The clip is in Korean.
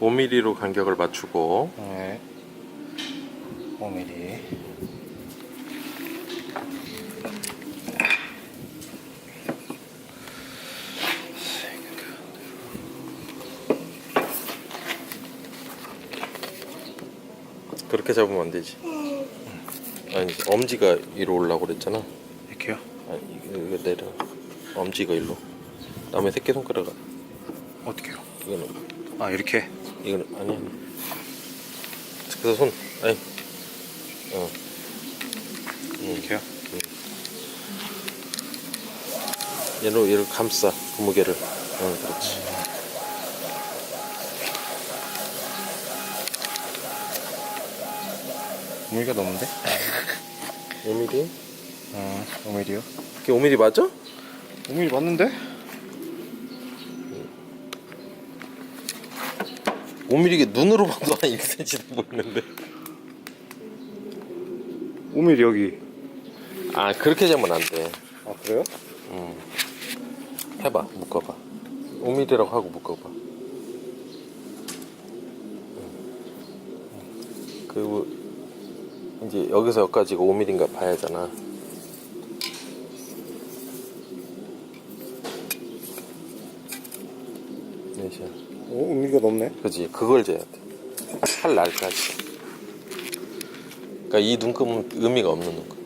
5mm로 간격을 맞추고 네. 5mm. 그렇게 잡으면 안 되지. 아니 엄지가 위로 올라고 그랬잖아. 이렇게요? 아니 이거, 이거 내려. 엄지가 일로. 다음에 새끼 손가락가 어떻게요? 이거는 아 이렇게. 이거는 아니. 그래서 손 아니. 어. 이렇게요? 얘로 얘를 감싸 그 무게를. 어 그렇지. 무게가 넘는데? 5mm? 어, 5mm요? 그게 5mm 맞아? 5mm 맞는데? 5mm 게 눈으로 봐도 한 1cm 보이는데. 5mm 여기. 아 그렇게 잡으면 안 돼. 아 그래요? 해봐 묶어봐 5mm라고 하고 묶어봐 그리고 이제 여기서 여기까지가 5mm인가 봐야잖아 네시야 오, 5mm가 넘네. 그지? 그걸 재야 돼팔 날까지. 그러니까 이 눈금은 의미가 없는 눈금